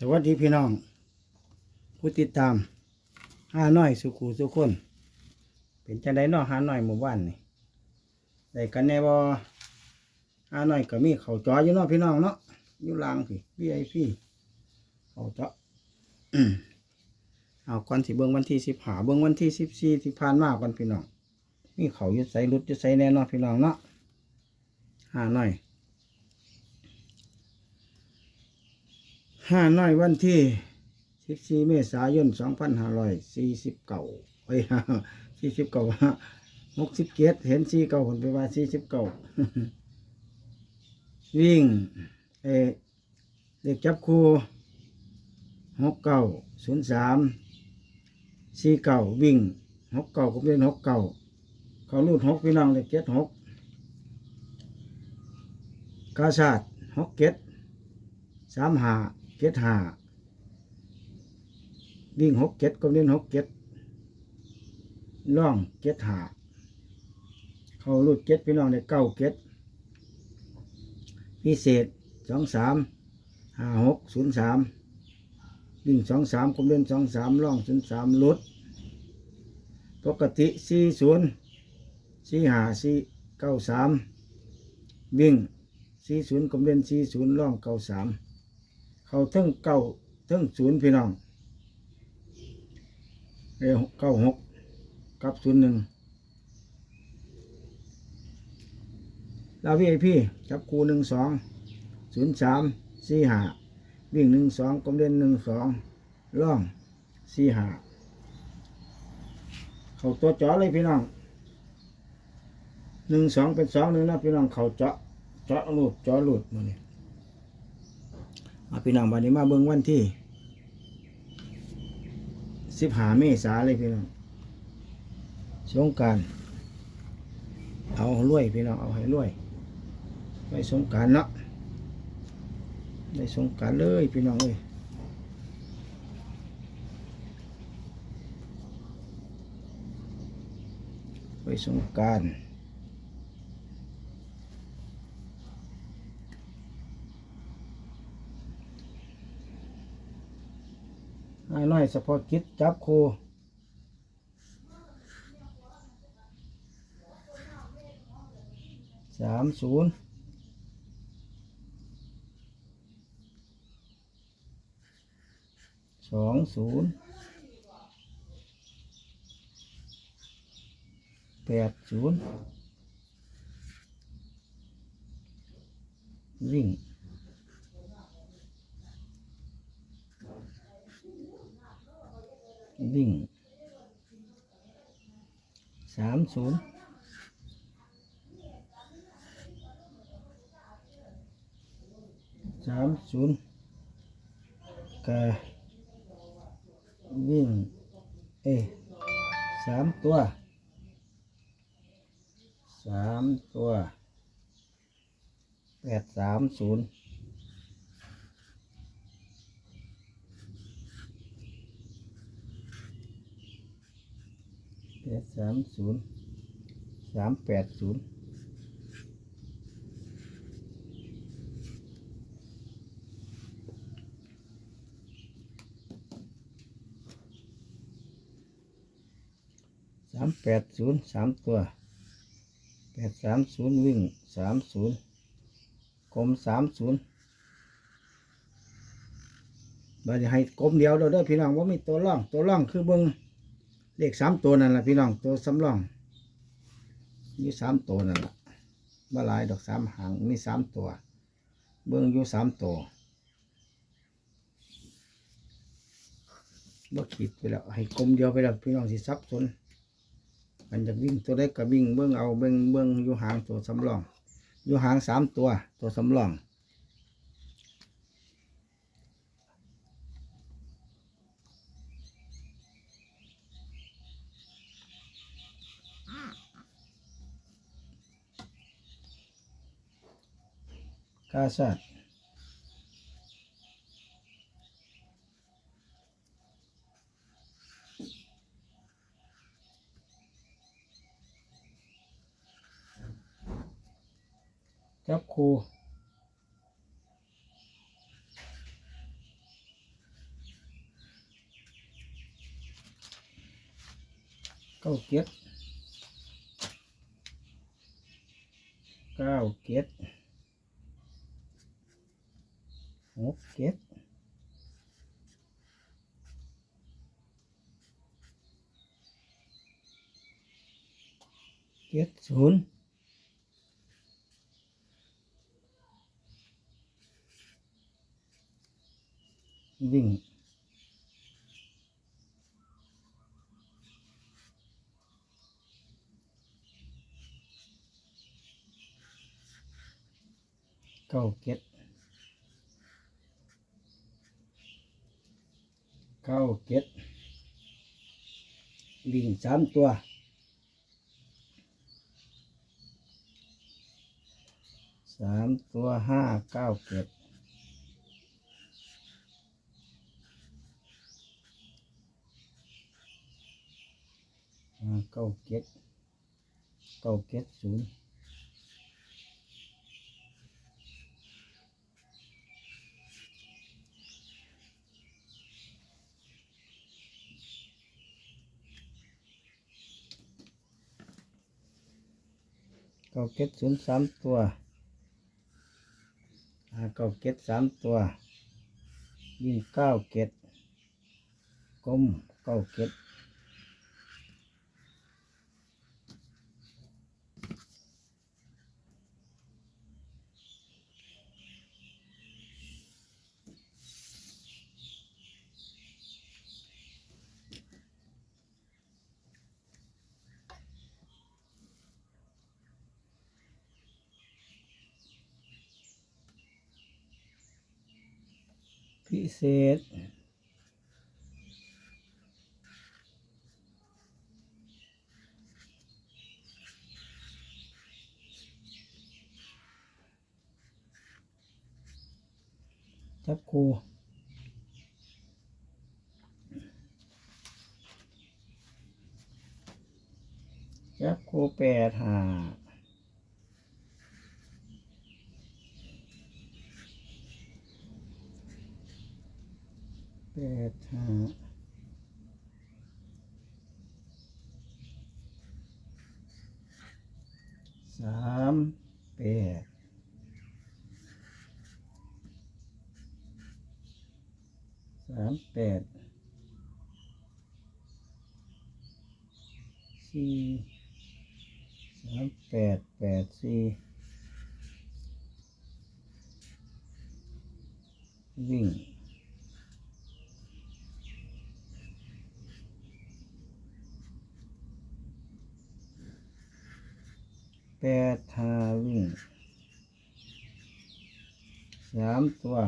สวัสดีพี่น้อง ผู้ติดตามห้าน้อยสุขูสุคน เป็นจังไดเนอห้าน้อยหมู่บ้านนี่ได้กันแน่บ่ห้าน้อยก็มีเขาจออยู่นาะพี่น้องเนาะอยู่ลางพี่พี่ไอพี่เขาจาะอืมเอาก่อนสิเบิ่งวันที่สิบหาเบิ่งวันที่สิบสี่ที่ผ่านมาก่อนพี่น้องมีเขายุดใส่รุดยุดใส่แน่นอนพี่น้องเนาะห้าน้อย ห้าน้อยวันที่สิบสี่เมษายนสองพันห้าร้อยสี่สิบเก้าเอ้ยสี่สิบเก้าหกสิบเจ็ดเห็นสี่เก้าผลไปว่าสี่สิบเก้าวิ่งเอเด็กจับคู่หกเก้าศูนย์สามสี่เก้าวิ่งหกเก้าก็เป็นหกเก้าเขาลูดหกพี่น้องเด็กเจ็ดหกกาชาดหกเจ็ดสามหา เจ็ดหาวิ่งหกเจ็ดก็เล่นหกเจ็ดล่องเจ็ดหาเขารูดเจ็ดพี่น้องในเก้าเจ็ดพิเศษสองสามห้าหกศูนย์สามวิ่งสองสามก็เล่นสองสามล่องศูนย์สามลุดปกติสี่ศูนย์สี่หาสี่เก้าสามวิ่งสี่ศูนย์ก็เล่นสี่ศูนย์ล่องเก้าสาม เขาทั้งเก้าทั้งศูนย์พี่น้องเอเก้าหกกับศูนย์หนึ่งลาวีไอพี่จับคูหนึ่งสองศูนย์สามสี่ห้าวิ่งหนึ่งสองกลมเด่นหนึ่งสองล่องสี่ห้าเขาตัวเจาะเลยพี่น้องหนึ่งสองเป็นสองหนึ่งนะพี่น้องเขาเจาะเจาะหลุดเจาะหลุดมาเนี่ย พี่น้องวันนี้มาเบิ่งวันที่สิบหาเมษาเลยพี่น้องสงการเอารวยพี่น้องเอาให้รวยไปสงการเนาะได้สงการเลยพี่น้องเอ้ยไปสงการ น้อยน้อยเฉพาะกิจจับครูสามศูนย์สองศูนย์แปดศูนย์วิ่ง วิ่งสามศูนย์สามศูนย์กะวิ่งเอยสามตัวสามตัวแปดสามศูนย์ แปดสามศูนย์สามแปดศูนย์สามแปดศูนย์สามตัวแปดสามศูนย์วิ่งสามศูนย์กลมสามศูนย์บัดนี้ให้กลมเดียวเด้อเด้อพี่น้องว่ามีตัวร่องตัวร่องคือเบิ้ง เลขสามตัวนั่นแหละพี่น้องตัวสำรองมีสามตัวนั่นแหละบ่หลายดอกสามหางมีสามตัว เบิ้องอยู่สามตัวบ่ขีดไปแล้วให้กลมเดียวไปแล้วพี่น้องสิซับสนมันจะวิ่งตัวเล็กกับวิ่งเบิ้องเอาเบิ้องเบิ้องอยู่หางตัวสำรอง อยู่หางสามตัว ตัวสำรอง ฆ่าสัตว์จับครูเก้าเกียรเก้าเกียร หกเจ็ดเจ็ดศูนย์วิ่งเก้าเก็ด เก้าเก็ดวิ่งสามตัวสามตัวห้าเก้าเก็ดห้าเก้าเก็ดเก้าเก็ดศูนย์ ก้าเก็ดศูนย์สามตัวอ่าเก้าเก็ดสามตัวยิ่งเก้าเก็ดกลมเก้าเก็ด พิเศษ จับครูจับครูแปดหาแปดหา สามแปดสามแปดสี่สามแปดแปดสี่วิ่ง ดหาวิ่งสามตัว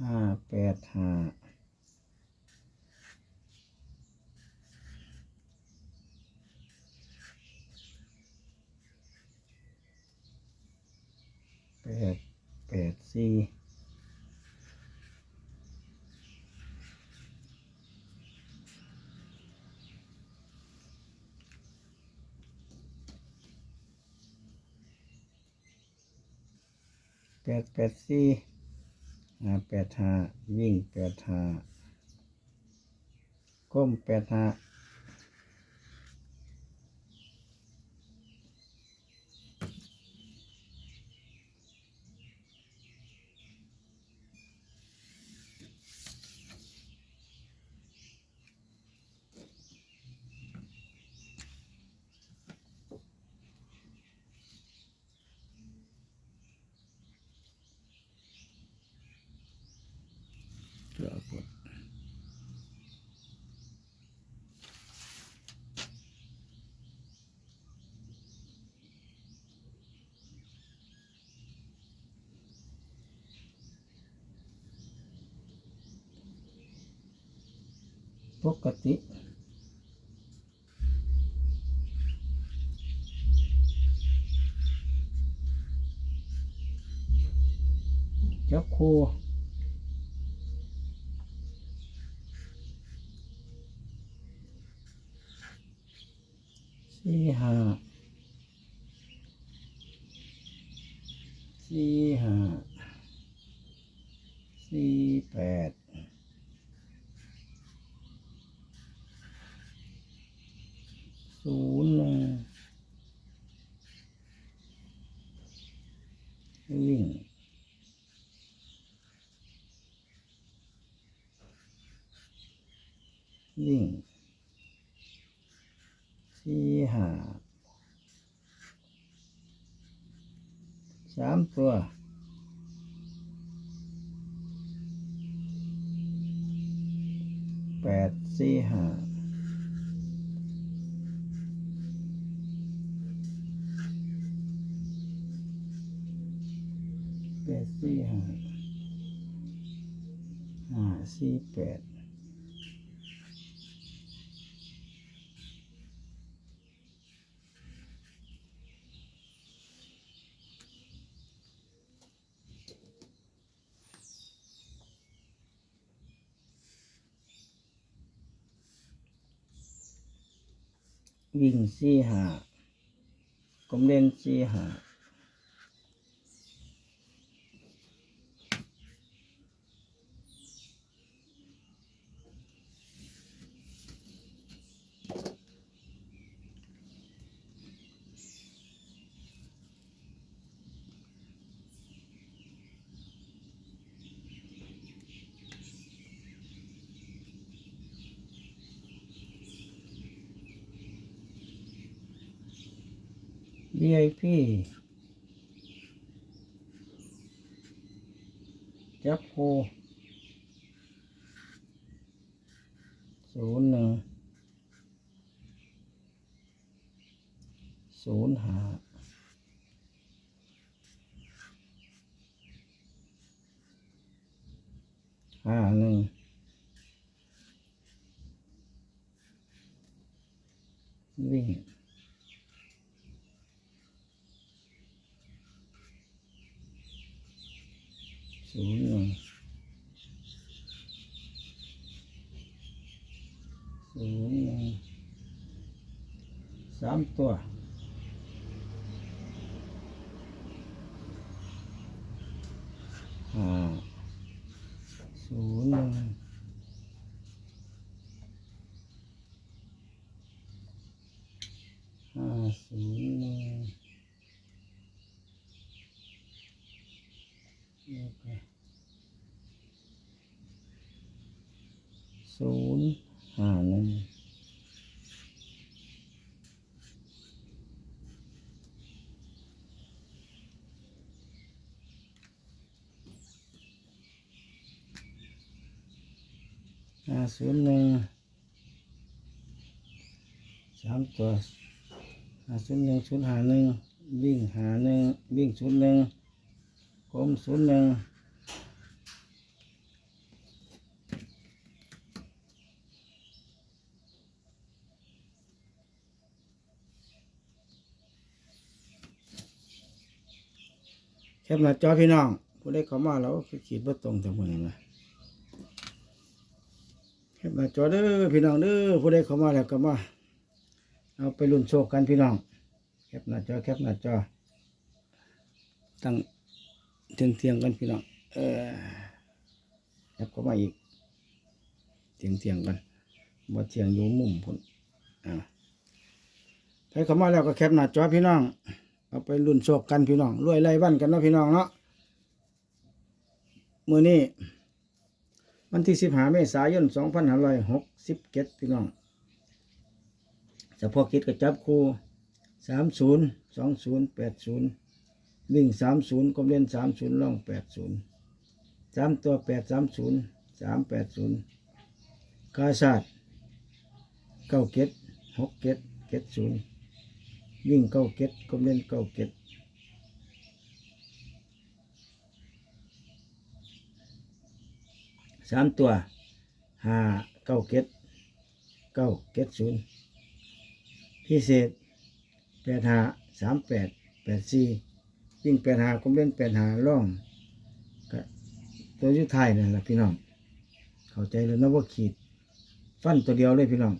ห้าแปดห้าแปดแปดสี่ แปดแปดสี่หาแปดห้าวิ่งแปดห้าก้มแปดห้าปรากฏ ปกติจับคู ศูนย์วิ่งวิ่งสี่หาสามตัวแปดสี่หา สี่ห้าห้าสี่แปดวิ่งสี่หากลมเล่นสี่หา วีไอพีจับโคศูนย์หนึ่งศูนย์ห้าห้าหนึ่งวิ่ง ศูนย์หนึ่งศูนย์หนึ่งสามตัวห้า ศูนย์หนึ่งห้าศูนย์หนึ่งแล้วก็ศูนย์ห้าหนึ่งห้าศูนย์หนึ่งสามตัวห้าศูนย์หนึ่งศูนย์ห้าหนึ่งวิ่งหาหนึ่งวิ่งศูนย์หนึ่ง กลมศูนย์หนึ่งแคปหน้าจอพี่น้อง ผู้ใดเข้ามาแล้วคือขีดบ่ตรงจังหวะนี้นะแคปหน้าจอเด้อพี่น้องเด้อผู้ใดเข้ามาแล้วก็มาเอาไปลุ้นโชคกันพี่น้องแคปหน้าจอแคปหน้าจอตั้ง เทียงเทียงกันพี่น้องเออแคปเข้ามาอีกเทียงเทียงกันบ่เทียงอยู่มุมพุ่นอ่าใครเข้ามาแล้วก็แคปหน้าจอพี่น้อง เอาไปรุ่นโชคกันพี่น้องรวยไล่วันกันนะพี่น้องเนาะมือนี้วันที่สิบห้าเมษายนสองพันห้าร้อยหกสิบเจ็ดพี่น้องเฉพาะกิจก็จับคู่สามศูนย์สองศูนย์แปดศูนย์ วิ่งสามศูนย์กลมเล่นสามศูนย์ล่องแปดศูนย์สามตัวแปดสามศูนย์สามแปดศูนย์กาศาสตร์เก้าเจ็ดหกเจ็ดเจ็ดศูนย์วิ่งเก้าเก็ดก็เล่นเก้าเก็ดสามตัวห้าเก้าเก็ดเก้าเก็ดศูนย์พิเศษแปดห้าสามแปดแปดสี่ วิ่งแปดหาก็เล่นแปดหาล่องก็ตัวยุทธายนั่นแหละพี่น้อง เข้าใจแล้วนะว่าขีด ฟันตัวเดียวเลยพี่น้อง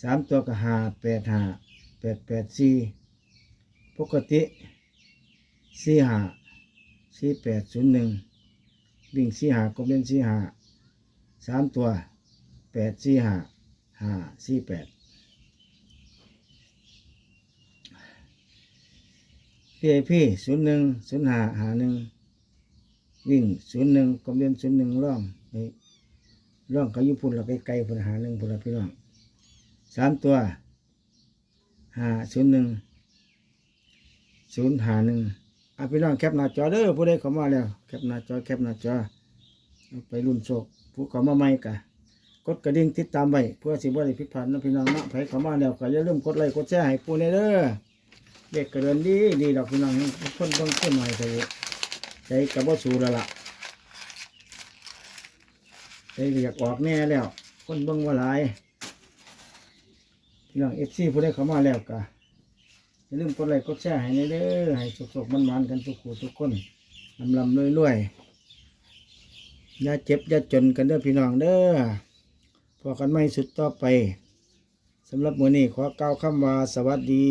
สามตัวก็หาแปดหาแปดแปดสี่ปกติสี่หาสี่แปดศูนย์หนึ่งวิ่งสี่หากบเล่นสี่หาสามตัวแปดสี่หาห้าสี่แปด พีไอพีศูนย์หนึ่งศูนย์หาหาหนึ่งวิ่งศูนย์หนึ่งกบเล่นศูนย์หนึ่งร่องนี่ร่องเขาอยู่พุ่นเราไกลๆพุนหาหนึ่งพุนลพี่น้องสามตัวหาศูนย์หนึ่งศูนย์หาหนึ่งอะพี่น้องแคปหน้าจอเด้อผู้ใดเข้ามาแล้วแคปหน้าจอแคปหน้าจอไปรุ่นโชคผู้เข้ามาใหม่กะกดกระดิ่งติดตามไว้เพื่อสิบ่ได้ผิดพลาดนะพี่น้องเนาะใครเข้ามาแล้วก็อย่าลืมกดไลค์กดแชร์ให้ปูในเด้อ เด็กกระเดินดีดีดอกพี่น้องคนเบิ่งคนหน่อยเถอะใจกับบ่สู้แล้วล่ะใจก็อยากออกแน่แล้ว คนเบิ่งว่าหลายพี่น้องเอฟซีผู้ใดเข้ามาแล้วก็อย่าลืมกดไลค์กดแชร์ให้เด้อให้สุกๆมันๆกันทุกคู่ทุกคนลำลำรวยๆอย่าเจ็บอย่าจนกันเด้อพี่น้องเด้อพอกันไม่สุดต่อไปสำหรับมื้อนี้ขอกล่าวคำว่าสวัสดี